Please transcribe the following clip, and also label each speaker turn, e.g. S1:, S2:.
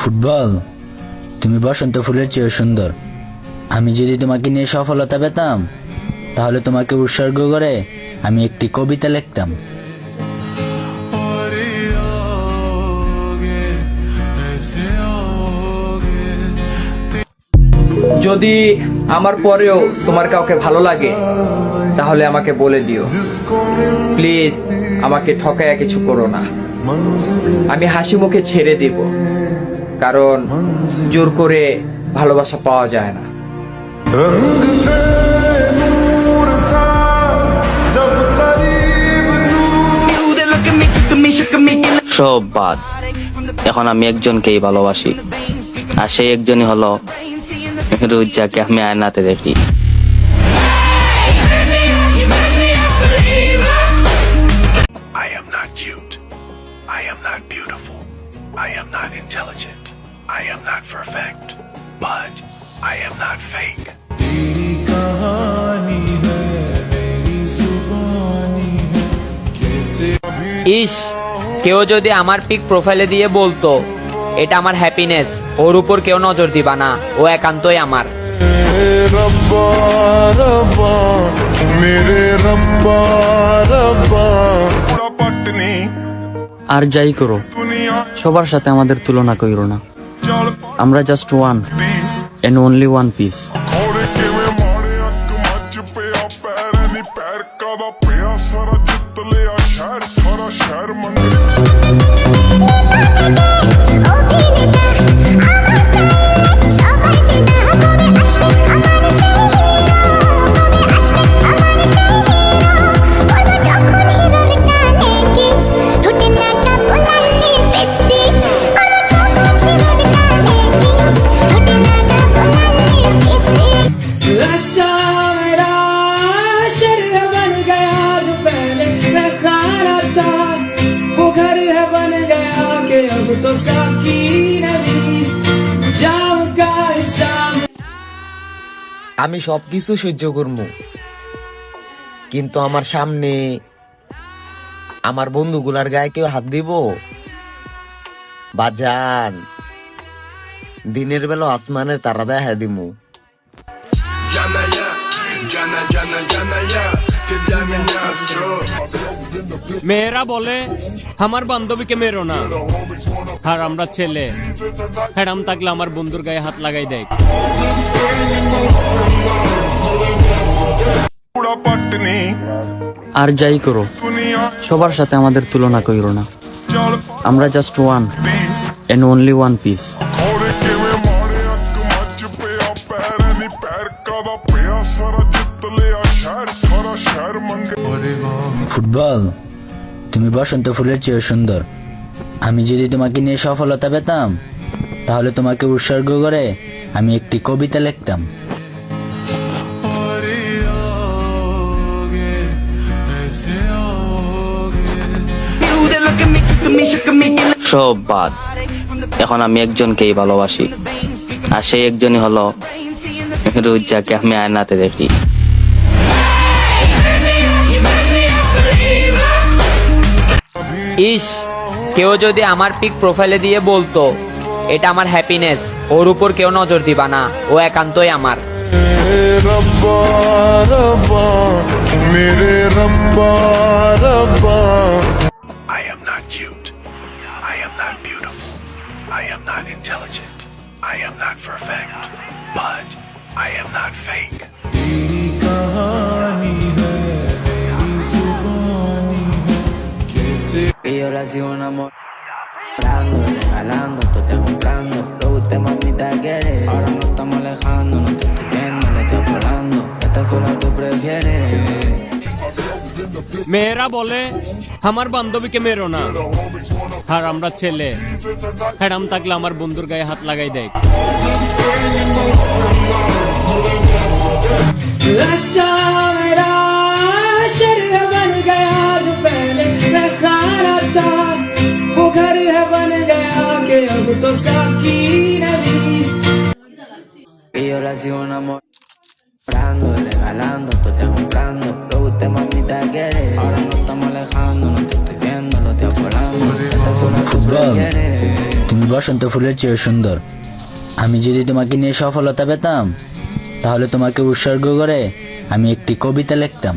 S1: Football তুমি বসন্ত ফুলের চেয়ে সুন্দর। আমি যদি তোমাকে নিয়ে সফলতা পেতাম তাহলে তোমাকে উৎসর্গ করে আমি একটি কবিতা লিখতাম।
S2: যদি আমার পরেও তোমার কাউকে ভালো লাগে তাহলে আমাকে বলে দিও। প্লিজ আমাকে ঠকায়া কিছু করো না। আমি হাসি মুখে ছেড়ে দিব, কারণ জোর করে ভালোবাসা পাওয়া যায় না।
S3: সব বাদ। এখন আমি একজনকেই ভালোবাসি, আর সেই একজনই হলো রুজাকে আমি আয়নাতে দেখি।
S4: not beautiful. I am not intelligent. I am not perfect. But I am not fake.
S2: ইস কেউ যদি আমার পিক প্রোফাইলে দিয়ে বলতো এটা আমার হ্যাপিনেস ওর উপর কেউ নজর দিবা না ও একান্তই আমার
S5: মেরে রব্বা রব্বা পটনি
S6: আর যাই করো, সবার সাথে আমাদের তুলনা করো না। আমরা just one and only one piece
S5: ਸਾਰਾ ਜਿੱਤ
S7: আমি সবকিছু সহ্য করব কিন্তু আমার সামনে আমার বন্ধুগুলার গায়ে কেউ হাত দিব? বাজান, দিনের বেলা আসমানের তারা দেখা দিমু।
S8: মেয়েরা বলে আমার বান্ধবীকে মেরো না। আর আমরা ছেলে। হ্যাডাম থাকলে আমার বন্ধুর গায়ে হাত লাগাই দেয়।
S6: আর যাই করো সবার সাথে আমাদের তুলনা করো না। আমরা just one and only one piece
S1: football তুমি বসন্ত ফুলের চেয়ে সুন্দর। আমি যদি তোমাকে নিয়ে সফলতা পেতাম তাহলে তোমাকে উৎসর্গ করে আমি একটি কবিতা লিখতাম।
S3: সব বাদ। এখন আমি একজনকেই ভালোবাসি। আর সেই একজনই হলো রোজ যাকে আমি আয়নাতে দেখি।
S2: ইস কেউ যদি আমার পিক প্রোফাইলে দিয়ে বলতো এটা আমার হ্যাপিনেস ওর উপর কেউ নজর দিবা না ও একান্তই আমার।
S4: I am not perfect, but I am not fake.
S3: Y yo la sigo enamorando, regalando, tú te comprando. Lo usted mamita quiere. Ahora no estamos alejando, no te estoy viendo, no estoy hablando. Esta sola tú prefieres.
S8: মেয়েরা বলে আমার বান্ধবীকে মেরো না আর আমরা ছেলে হ্যারাম থাকলে আমার বন্ধুর গায়ে হাত লাগাই দেয়
S9: tutto s'avvina
S3: lì. Io la sigo enamorando, regalando, tú te comprando. Lo guste mamita que eres. Ahora nos estamos alejando, no te estoy viendo, lo te volando. Esta es
S1: una
S3: sorpresa.
S1: তুমি বসন্ত ফুলের চেয়ে সুন্দর আমি যদি তোমাকে নিয়ে সফলতা পেতাম তাহলে তোমাকে উৎসর্গ করে আমি একটি কবিতা লিখতাম